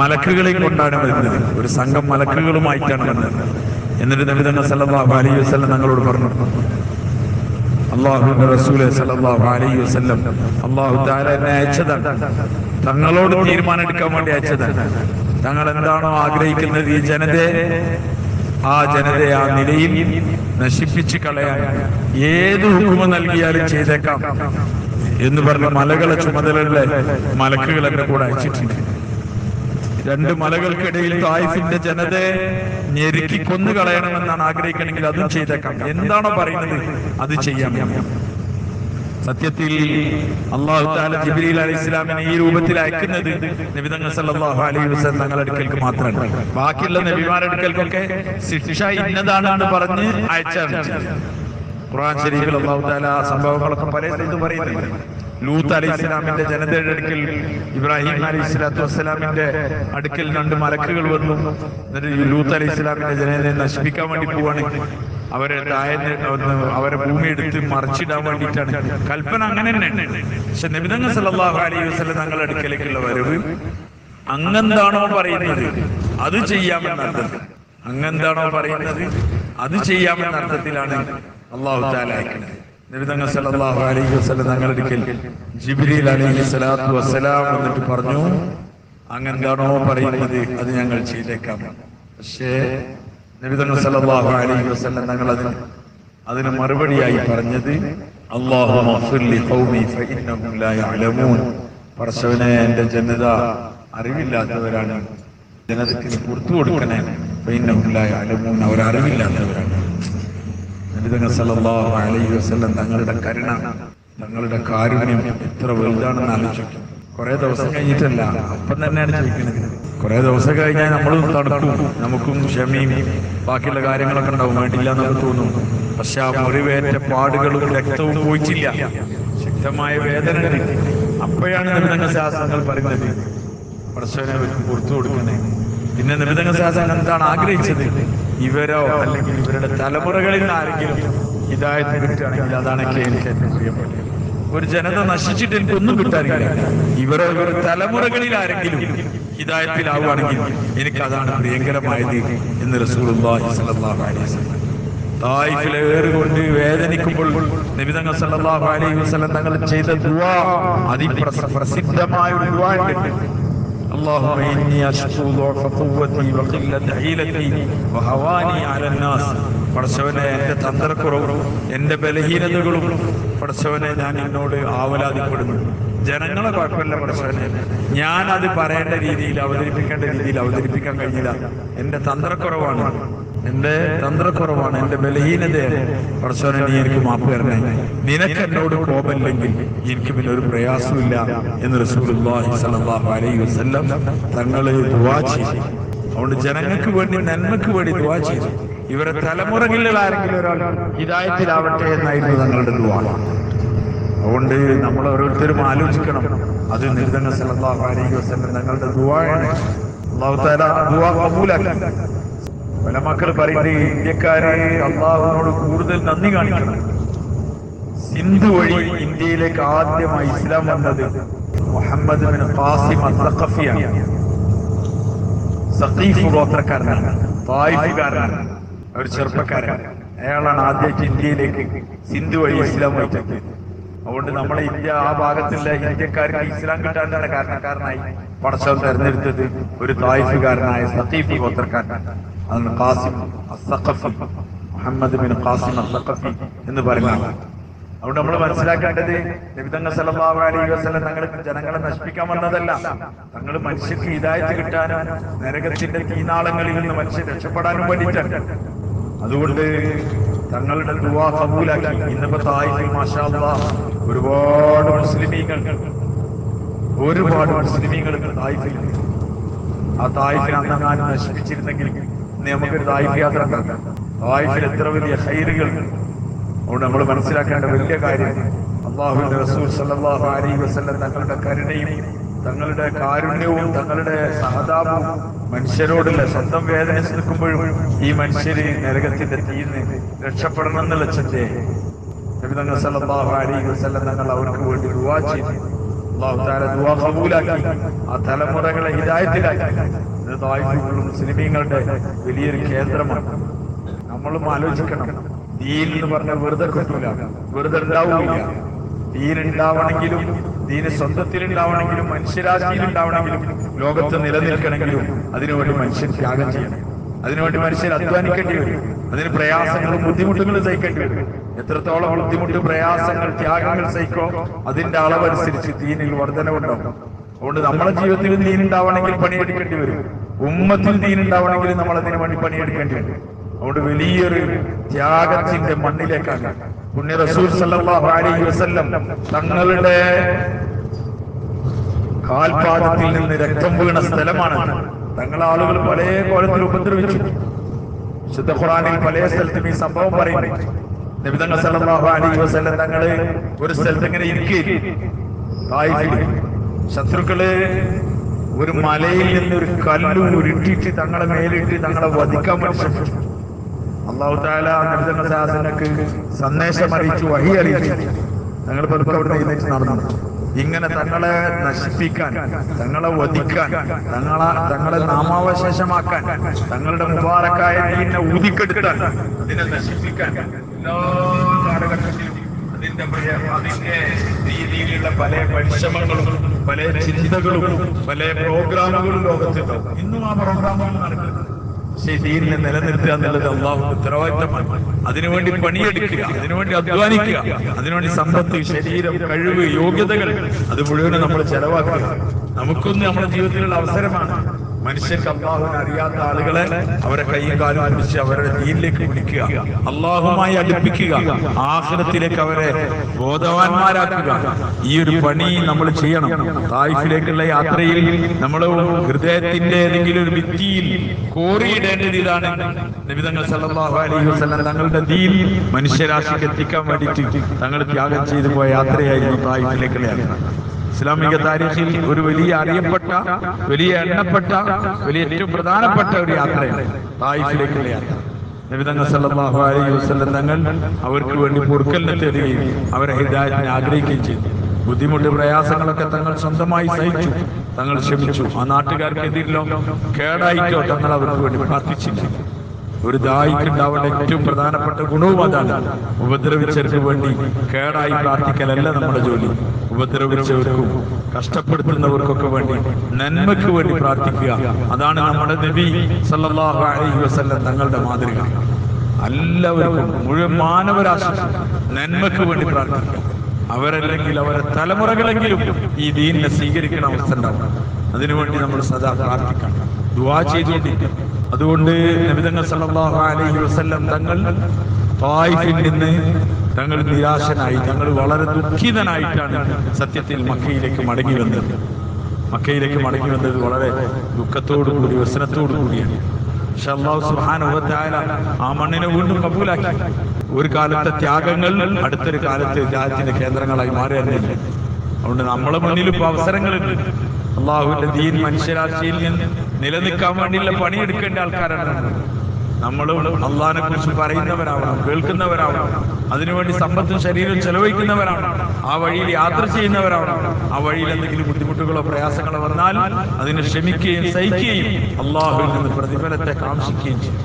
Speaker 2: മലക്കുകളെയും കൊണ്ടാണ് വരുന്നത്. ഒരു സംഘം മലക്കുകളുമായിട്ടാണ് വരുന്നത്. എന്നിട്ട് നബിതങ്ങൾ സല്ലല്ലാഹു അലൈഹി വസല്ലം തങ്ങളോട് പറഞ്ഞു അള്ളാഹുവിന്റെ റസൂലെ സല്ലല്ലാഹു അലൈഹി വസല്ലം അള്ളാഹു താര എന്നെ അയച്ചതാണ്. തങ്ങളോട് തീരുമാനം എടുക്കാൻ വേണ്ടി അയച്ചതാണ്. തങ്ങൾ എന്താണോ ആഗ്രഹിക്കുന്നത് ഈ ജനതയെ ആ ജനതയെ ആ നിലയിൽ നശിപ്പിച്ച് കളയാൻ ഏത് ഹുക്കുമ നൽകിയാലും ചെയ്തേക്കാം എന്ന് പറഞ്ഞ മലകളെ ചുമതലകളിലെ മലക്കുകൾ എന്റെ കൂടെ അയച്ചിട്ടുണ്ട്. രണ്ട് മലകൾക്കിടയിൽ തായിഫിന്റെ ജനതയെ ഞെരുക്കി കൊന്നു കളയണമെന്നാണ് ആഗ്രഹിക്കണമെങ്കിൽ അതും ചെയ്തേക്കാം. എന്താണോ പറയുന്നത് അത് ചെയ്യാം. സത്യത്തിൽ അള്ളാഹു താല ജിബ്രീൽ ഈ രൂപത്തിൽ അയക്കുന്നത് നബിതങ്ങൾ സല്ലല്ലാഹു അലൈഹി വസല്ലം മാത്രമാണ്. ബാക്കിയുള്ള നബിമാരുടെ അടുക്കൽക്കൊക്കെ ശിക്ഷ ഇന്നതാണെന്ന് പറഞ്ഞ് അയച്ചാണ്. ഖുർആൻ ശരീഫിൽ അള്ളാഹു താല സംഭവങ്ങളൊക്കെ പല പറയുന്നുണ്ട്. ലൂത്ത് അലൈഹി ഇസ്ലാമിന്റെ ജനതയുടെ അടുക്കൽ ഇബ്രാഹിം അലൈഹി സ്വലാത്തു വസ്സലാമിന്റെ അടുക്കൽ രണ്ട് മലക്കുകൾ വന്നു. എന്നിട്ട് ലൂത്ത് അലൈഹി ഇസ്ലാമിന്റെ ജനതയെ നശിപ്പിക്കാൻ വേണ്ടി പോവാണ്. അവരെ താഴെ ഒന്ന് അവരെ ഭൂമി എടുത്ത് മറിച്ചിടാൻ വേണ്ടിയിട്ടാണ്. കൽപ്പന അങ്ങനെ തന്നെ. പക്ഷെ നബിതങ്ങൾ സല്ലല്ലാഹു അലൈഹി വസ്ലം തങ്ങളുടെ അടുക്കലേക്കുള്ള വരവ് അങ്ങെന്താണോ പറയുന്നത് അത് ചെയ്യാമെന്ന അങ്ങെന്താണോ പറയുന്നത് അത് ചെയ്യാമെന്ന അർത്ഥത്തിലാണ് അള്ളാഹു താല അയക്കുന്നത്. സല്ലല്ലാഹു അലൈഹി വസല്ലം ജിബ്രീൽ അലൈഹി എന്നിട്ട് പറഞ്ഞു അങ്ങനെന്താണോ പറയുന്നത് അത് ഞങ്ങൾ ചെയ്തേക്കാം. പക്ഷേ നബിതങ്ങൾ സല്ലല്ലാഹു അലൈഹി വസല്ലം അതിന് അതിന് മറുപടിയായി പറഞ്ഞത് അല്ലാഹു എന്റെ ജനത അറിവില്ലാത്തവരാണ്. ജനതയ്ക്ക് പുറത്തു കൊടുക്കണേ. അലമൂൻ അവർ അറിവില്ലാത്തവരാണ്. നബിതങ്ങൾ സല്ലല്ലാഹു അലൈഹി വസ്ലം തങ്ങളുടെ കരുണ തങ്ങളുടെ കാരുണ്യം എത്ര വലുതാണെന്ന് ആലോചിക്കും. കുറെ ദിവസം കഴിഞ്ഞിട്ടല്ല അപ്പം തന്നെയാണ് ചോദിക്കുന്നത് കുറെ ദിവസം കഴിഞ്ഞാൽ നമ്മളും തണുക്കും നമുക്കും ക്ഷമയും ബാക്കിയുള്ള കാര്യങ്ങളൊക്കെ ഉണ്ടാവും. വേണ്ടില്ല എന്നൊക്കെ തോന്നും. പക്ഷെ ആ മുറിവേറ്റ പാടുകളും രക്തവും പോയിട്ടില്ല. ശക്തമായ വേദന അപ്പോഴാണ് ശാസ്ത്രങ്ങൾ പറയുന്നത്. പടച്ചവനെ അവർക്ക് കൊടുക്കണേ. പിന്നെ നിബിധങ്ങൾ സാധാരണ എന്താണ് ആഗ്രഹിച്ചത്? ഇവരോ അല്ലെങ്കിൽ ഇവരുടെ തലമുറകളിൽ ആരെങ്കിലും ഇതായത് കിട്ടുകയാണെങ്കിൽ അതാണ് എനിക്ക് ഏറ്റവും പ്രിയപ്പെട്ടത്. ഒരു ജനത നശിച്ചിട്ട് എനിക്കൊന്നും കിട്ടാനില്ല. ഇവരോ ഇവരുടെ തലമുറകളിൽ ആരെങ്കിലും ഹിതായത്തിലാവുകയാണെങ്കിൽ എനിക്ക് അതാണ് പ്രിയങ്കരമായത് എന്ന് വസല്ലം തായിഫിലെ ഏറുകൊണ്ട് വേദനിക്കുമ്പോൾ നബിതങ്ങൾ സല്ലല്ലാഹു അലൈഹി തങ്ങൾ ചെയ്ത ദുആ അതിപ്രസിദ്ധമായ ഒരു ദുആ ഉണ്ട്. اللهم إني أشكو ضعف قوتي وقلة حيلتي وهواني على الناس പടച്ചവനെ എന്റെ തന്ത്രക്കുറവും എന്റെ ബലഹീനതകളും പടച്ചവനെ ഞാൻ എന്നോട് ആവലാതിപ്പെടുന്നു ജനങ്ങളെ കുഴപ്പമില്ല പടച്ചവനെ ഞാൻ അത് പറയേണ്ട രീതിയിൽ അവതരിപ്പിക്കേണ്ട രീതിയിൽ അവതരിപ്പിക്കാൻ കഴിഞ്ഞില്ല എന്റെ തന്ത്രക്കുറവാണ് എന്റെ തന്ത്രക്കുറവാണ് എന്റെ ബലഹീനതയാണ്. എനിക്ക് മാപ്പ് തരണേ. നിനക്ക് എന്നോട് കോപമില്ലെങ്കിൽ എനിക്ക് പിന്നെ ഒരു പ്രയാസമില്ല എന്ന് റസൂലുള്ളാഹി സ്വല്ലല്ലാഹു അലൈഹി വസല്ലം തങ്ങളെ ചെയ്തു. അതുകൊണ്ട് ജനങ്ങൾക്ക് വേണ്ടി നന്മക്ക് വേണ്ടി ദുആ ചെയ്തു. ഇവരെ തലമുറകളിൽ ആരെങ്കിലും ഒരാൾ ഹിദായത്തിലാവട്ടെ എന്നായിരുന്നു തങ്ങളുടെ ദുആ. അതുകൊണ്ട് നമ്മൾ ഓരോരുത്തരും ആലോചിക്കണം. അത് നിർദ്ദന സല്ലല്ലാഹു അലൈഹി വസല്ലം തങ്ങളുടെ ദുആയാണ്. അല്ലാഹു തആല ദുആ കബൂലാക്കി. പല മക്കൾ പറയുന്നത് ഇന്ത്യക്കാരെ അള്ളാഹുവിനോട് കൂടുതൽ നന്ദി കാണിക്കണം. സിന്ധു വഴി ഇന്ത്യയിലേക്ക് ആദ്യമായി ഇസ്ലാം വന്നത് മുഹമ്മദ് ബിൻ സഖീഫ് ഗോത്രക്കാരനാണ്. തായിഫുകാരനാണ്. ഒരു ചെറുപ്പക്കാരൻ. അയാളാണ് ആദ്യമായിട്ട് ഇന്ത്യയിലേക്ക് സിന്ധു വഴി ഇസ്ലാം വഹിച്ചത് അതുകൊണ്ട് നമ്മളെ ഇന്ത്യ ആ ഭാഗത്തുള്ള ഇന്ത്യക്കാർക്ക് ഇസ്ലാം കിട്ടാൻ കാരണക്കാരനായി പടച്ചവൻ തെരഞ്ഞെടുത്തത് ഒരു തായിഫുകാരനായ സഖീഫ് ഗോത്രക്കാരനാണ്. അതാണ് Qasim al Thaqafi Muhammad bin Qasim al Thaqafi എന്ന് പറയുന്ന അതുകൊണ്ട് നമ്മൾ മനസ്സിലാക്കേണ്ടത് നബിതങ്ങൾ സല്ലല്ലാഹു അലൈഹി വസല്ലം തങ്ങൾ ജനങ്ങളെ നശിപ്പിക്കാൻ വന്നതല്ല. തങ്ങൾ മനുഷ്യർക്ക് ഹിദായത്ത് കിട്ടാനും നരകത്തിന്റെ തീനാളങ്ങളിൽ നിന്ന് മനുഷ്യർ രക്ഷപ്പെടാനും വേണ്ടിയിട്ടാണ്. അതുകൊണ്ട് തങ്ങളുടെ ദുവാ കബൂലാക്കി. ഇന്നിപ്പോ തായിഫിൽ മാഷാ ഒരുപാട് മുസ്ലിമീങ്ങൾ ഒരുപാട് മുസ്ലിമീങ്ങൾ തായ്ഫിൽ. ആ തായ്ഫിൽ അന്നങ്ങാനും നശിപ്പിച്ചിരുന്നെങ്കിൽ ഇന്ന് നമുക്കൊരു ഉണ്ടാക്കാം തായിഫിൽ എത്ര വലിയ ഹൈറുകൾ അതുകൊണ്ട് നമ്മൾ മനസ്സിലാക്കേണ്ട വലിയ കാര്യം അള്ളാഹുവിന്റെ റസൂൽ സല്ലല്ലാഹു അലൈഹി വസല്ലം തങ്ങളുടെ കരുണയും തങ്ങളുടെ കാരുണ്യവും തങ്ങളുടെ സഹതാപവും മനുഷ്യരോടുള്ള സ്വന്തം വേദന നിൽക്കുമ്പോഴും ഈ മനുഷ്യര് നരകത്തിന്റെ തീന്ന് രക്ഷപ്പെടണം എന്നുള്ള ചിന്തയെ നബി തങ്ങൾ സല്ലല്ലാഹു അലൈഹി വസല്ലം തങ്ങൾ അവർക്ക് വേണ്ടി ദുആ ചെയ്തു. അള്ളാഹു താര ദുവാ കബൂലാക്കി ആ തലമുറകളെ ഹിദായത്തിലാക്കി. ഇത് തായിഫുകളും മുസ്ലിമീങ്ങളുടെ വലിയൊരു കേന്ദ്രമാണ്. നമ്മളും ആലോചിക്കണം. ദീൻ എന്ന് പറഞ്ഞ വെറുതെ കിട്ടൂല. വെറുതെ ഉണ്ടാവില്ല. ദീൻ ഉണ്ടാവണമെങ്കിലും ദീന് സ്വന്തത്തിൽ ഉണ്ടാവണമെങ്കിലും മനുഷ്യരാശിയിൽ ഉണ്ടാവണമെങ്കിലും ലോകത്ത് നിലനിൽക്കണമെങ്കിലും അതിനുവേണ്ടി മനുഷ്യൻ ത്യാഗം ചെയ്യണം. അതിനുവേണ്ടി മനുഷ്യർ അധ്വാനിക്കേണ്ടി വരും. അതിന് പ്രയാസങ്ങളും ബുദ്ധിമുട്ടുകളും സഹിക്കേണ്ടി വരും. എത്രത്തോളം ബുദ്ധിമുട്ട് പ്രയാസങ്ങൾ ത്യാഗങ്ങൾ സഹിക്കോ അതിന്റെ അളവനുസരിച്ച് ദീനിൽ വർധനവുണ്ടാവും അതുകൊണ്ട് നമ്മുടെ ജീവിതത്തിൽ ദീൻ ഉണ്ടാവണമെങ്കിൽ പണിയെടുക്കേണ്ടി വരും. ഉമ്മത്തിൽ ദീൻ ഉണ്ടാവണമെങ്കിൽ നമ്മൾ അതിന് വേണ്ടി പണിയെടുക്കേണ്ടി അതുകൊണ്ട് വലിയൊരു ത്യാഗത്തിന്റെ മണ്ണിലേക്കാണ്. പുണ്യ റസൂൽ സല്ലല്ലാഹു അലൈഹി വസല്ലം തങ്ങളുടെ കാൽപാദത്തിൽ നിന്ന് രക്തം വീണ സ്ഥലമാണ്. തങ്ങളെ ആളുകൾ പല കോലത്തിൽ ഉപദ്രവിച്ചു. ശുദ്ധ ഖുറാനിൽ പല സ്ഥലത്തും ഈ സംഭവം പറയുന്നു. നിബിതങ്ങൾ സല്ലല്ലാഹു അലൈഹി വസല്ലം തങ്ങൾ ഒരു സ്ഥലത്ത് ഇങ്ങനെ ഇരിക്കുകയും ശത്രുക്കൾ ഒരു മലയിൽ നിന്ന് ഒരു കല്ലു ഉരുട്ടിയിട്ട് തങ്ങളെ മേലിട്ട് തങ്ങളെ വധിക്കാൻ വേണ്ടി ശ്രമിച്ചു അള്ളാഹു താല നബിതങ്ങൾക്ക് സന്ദേശം അറിയിച്ചു വഴി അറിയിച്ചു. ഞങ്ങൾ നടന്നു. ഇങ്ങനെ തങ്ങളെ നശിപ്പിക്കാൻ തങ്ങളെ വധിക്കാൻ തങ്ങളെ തങ്ങളെ നാമാവശേഷമാക്കാൻ തങ്ങളുടെ മുബാറക്കായ ഉദിക്കെടുക്കാൻ അതിനെ നശിപ്പിക്കാൻ എല്ലാ കാലഘട്ടത്തിലും അതിന്റെ അതിന്റെ രീതിയിലുള്ള പല പരിശ്രമങ്ങളും പല ചിന്തകളും പല പ്രോഗ്രാമുകളും ലോകത്തുണ്ടാവും. ഇന്നും ആ പ്രോഗ്രാമുകൾ നടക്കുന്നത് പക്ഷേ ദീനിനെ നിലനിർത്തുക എന്നുള്ളത് അള്ളാഹു ഉത്തരവാദിത്തമാണ്. അതിനുവേണ്ടി പണിയെടുക്കുക അതിനുവേണ്ടി അധ്വാനിക്കുക അതിനുവേണ്ടി സമ്പത്ത് ശരീരം കഴിവ് യോഗ്യതകൾ അത് മുഴുവനും നമ്മൾ ചെലവാക്കുക. നമുക്കൊന്നും നമ്മുടെ ജീവിതത്തിലുള്ള അവസരമാണ് അള്ളാഹുവിനെ അറിയാത്ത ആളുകളെ അവരെ കൈയും കാലും അടിച്ച് അവരുടെ ദീനിലേക്ക് വിളിക്കുക. അള്ളാഹുമായി അടുപ്പിക്കുക. ആഹ്ലത്തിലേക്ക് അവരെ ബോധവാന്മാരാക്കുക. ഈ ഒരു പണി നമ്മൾ ചെയ്യണം. തായ്ഫിലേക്കുള്ള യാത്രയിൽ നമ്മൾ ഹൃദയത്തിന്റെ ഏതെങ്കിലും ഒരു ഭിത്തിയിൽ കോറിയിടേണ്ടത് ഇതാണ് നബിതങ്ങൾ സല്ലല്ലാഹു അലൈഹി തങ്ങളുടെ ദീൻ മനുഷ്യരാശിക്ക് എത്തിക്കാൻ വേണ്ടിയിട്ട് തങ്ങൾ ത്യാഗം ചെയ്തു പോയ യാത്രയായിരുന്നു തായ്ഫിലേക്കുള്ള യാത്ര. ഇസ്ലാമിക താരീഖിൽ ഒരു വലിയ അറിയപ്പെട്ട വലിയ എണ്ണപ്പെട്ട വലിയ ഏറ്റവും പ്രധാനപ്പെട്ട ഒരു യാത്രയാണ് തായിഫിലേക്കുള്ള യാത്ര. നബിതങ്ങൾ സല്ലല്ലാഹു അലൈഹി വസല്ലം തങ്ങൾ അവർക്ക് വേണ്ടി പൊറുക്കലിനെ തരികയും അവരെ ഹിദായത്തിനെ ആഗ്രഹിക്കുകയും ചെയ്തു. ബുദ്ധിമുട്ട് പ്രയാസങ്ങളൊക്കെ തങ്ങൾ സ്വന്തമായി സഹിച്ചു. തങ്ങൾ ക്ഷമിച്ചു. ആ നാട്ടുകാർക്കെതിരിലോ കേടായിട്ടോ തങ്ങൾ അവർക്ക് വേണ്ടി പ്രാർത്ഥിച്ചില്ല. ഒരു ദായിക്കുണ്ടാവേണ്ട ഏറ്റവും പ്രധാനപ്പെട്ട ഗുണവും അതാണ് ഉപദ്രവിച്ചവർക്ക് വേണ്ടി കേടായി പ്രാർത്ഥിക്കലല്ല നമ്മുടെ ജോലി. ഉപദ്രവിച്ചവർക്കും കഷ്ടപ്പെടുത്തുന്നവർക്കൊക്കെ വേണ്ടി നന്മയ്ക്ക് വേണ്ടി പ്രാർത്ഥിക്കുക. അതാണ് നമ്മുടെ നബി സല്ലല്ലാഹു അലൈഹി വസല്ലം തങ്ങളുടെ മാതൃക. എല്ലാവർക്കും മുഴുവൻ മാനവരാശി നന്മയ്ക്ക് വേണ്ടി പ്രാർത്ഥിക്കുക. അവരല്ലെങ്കിൽ അവരെ തലമുറകളെങ്കിലും ഈ ദീനിനെ സ്വീകരിക്കുന്ന അവസ്ഥ ഉണ്ടാവും. അതിനുവേണ്ടി നമ്മൾ സദാ പ്രാർത്ഥിക്കണം. ദുവാ ചെയ്തുകൊണ്ടിരിക്കണം. അതുകൊണ്ട് നബിതങ്ങൾ സല്ലല്ലാഹു അലൈഹി വസല്ലം തങ്ങൾ തായിഫിൽ നിന്ന് തങ്ങൾ നിരാശനായി തങ്ങൾ വളരെ ദുഃഖിതനായിട്ടാണ് സത്യത്തിൽ മക്കയിലേക്ക് മടങ്ങി വന്നത്. മക്കയിലേക്ക് മടങ്ങി വന്നത് വളരെ ദുഃഖത്തോടു കൂടി വ്യസനത്തോടു കൂടിയാണ് പക്ഷെ അള്ളാഹു വ ആ മണ്ണിനെ വീണ്ടും കബൂലാക്കി. ഒരു കാലത്തെ ത്യാഗങ്ങൾ അടുത്തൊരു കാലത്ത് രാജ്യത്തിന്റെ കേന്ദ്രങ്ങളായി മാറിയറിഞ്ഞില്ല അതുകൊണ്ട് നമ്മളെ ഇപ്പൊ അവസരങ്ങളുണ്ട്. അള്ളാഹുവിന്റെ ദീൻ മനുഷ്യരാശിയിൽ നിന്ന് നിലനിൽക്കാൻ വേണ്ടിയുള്ള പണിയെടുക്കേണ്ട ആൾക്കാരാണ് നമ്മൾ അള്ളഹാനെ കുറിച്ച് പറയുന്നവരാവണം കേൾക്കുന്നവരാവണം അതിനുവേണ്ടി സമ്പത്തും ശരീരവും ചെലവഴിക്കുന്നവരാണ് ആ വഴിയിൽ യാത്ര ചെയ്യുന്നവരാണ് ആ വഴിയിൽ എന്തെങ്കിലും ബുദ്ധിമുട്ടുകളോ പ്രയാസങ്ങളോ വന്നാൽ അതിനെ ക്ഷമിക്കുകയും സഹിക്കുകയും അള്ളാഹുവിൽ നിന്ന് പ്രതിഫലത്തെ കാക്ഷിക്കുകയും ചെയ്യും.